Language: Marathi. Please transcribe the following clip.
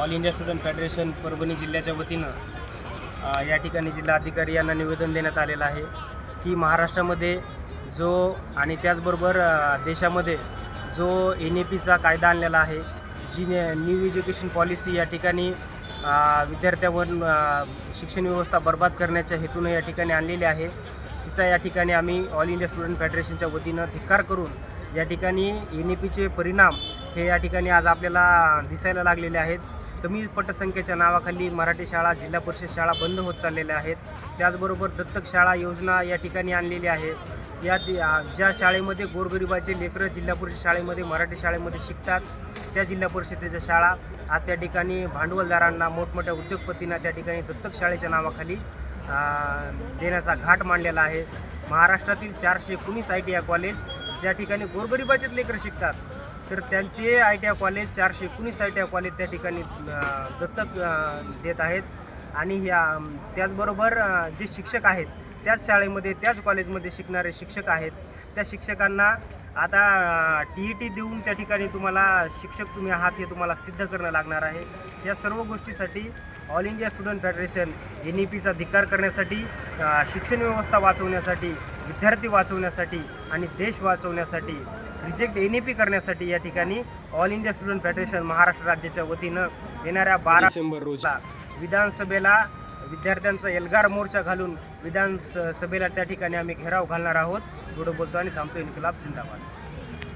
All India student federation Parbhani जिल्ह्याच्या वतीनं या ठिकाणी जिल्हाधिकारी यांना निवेदन देण्यात आलेलं आहे की महाराष्ट्रामध्ये जो आणि त्याचबरोबर देशामध्ये जो एन ए पीचा कायदा आणलेला आहे जी न्यू एज्युकेशन पॉलिसी या ठिकाणी विद्यार्थ्यांवर शिक्षण व्यवस्था बर्बाद करण्याच्या हेतूनं या ठिकाणी आणलेली आहे तिचा या ठिकाणी आम्ही ऑल इंडिया स्टुडंट फेडरेशनच्या वतीनं धिक्कार करून या ठिकाणी एन ए पीचे परिणाम हे या ठिकाणी आज आपल्याला दिसायला लागलेले आहेत. कमी पटसंख्येच्या नावाखाली मराठी शाळा जिल्हा परिषद शाळा बंद होत चाललेल्या आहेत. त्याचबरोबर दत्तक शाळा योजना या ठिकाणी आणलेली आहे. या ज्या शाळेमध्ये गोरगरिबाचे लेकरं जिल्हा परिषद शाळेमध्ये मराठी शाळेमध्ये शिकतात त्या जिल्हा परिषदेच्या शाळा आज त्या ठिकाणी भांडवलदारांना मोठमोठ्या उद्योगपतींना त्या ठिकाणी दत्तक शाळेच्या नावाखाली देण्याचा घाट मांडलेला आहे. महाराष्ट्रातील चारशे एकोणीस आय टी आय कॉलेज ज्या ठिकाणी गोरगरिबाचेच लेकरं शिकतात तर त्यांचे आय टी आय कॉलेज चारशे एकोणीस आय टी आय कॉलेज त्या ठिकाणी दत्तक देत आहेत. आणि ह्या त्याचबरोबर जे शिक्षक आहेत त्याच शाळेमध्ये त्याच कॉलेजमध्ये शिकणारे शिक्षक आहेत. त्या शिक्षकांना आता टी ई टी देऊन त्या ठिकाणी तुम्हाला शिक्षक तुम्ही आहात हे तुम्हाला सिद्ध करणं लागणार आहे. या सर्व गोष्टीसाठी all India student federation N E पीचा धिक्कार करण्यासाठी शिक्षण व्यवस्था वाचवण्यासाठी विद्यार्थी वाचवण्यासाठी आणि देश वाचवण्यासाठी रिजेक्ट एन ई पी करण्यासाठी या ठिकाणी all India student federation Maharashtra राज्याच्या वतीनं येणाऱ्या बारा डिसेंबर रोजी. ला विधानसभेला विद्यार्थ्यांचा एल्गार मोर्चा घालून विधानसभेला त्या ठिकाणी आम्ही घेराव घालणार आहोत. एवढं बोलतो आणि थांबतो इन्कलाब जिंदाबाद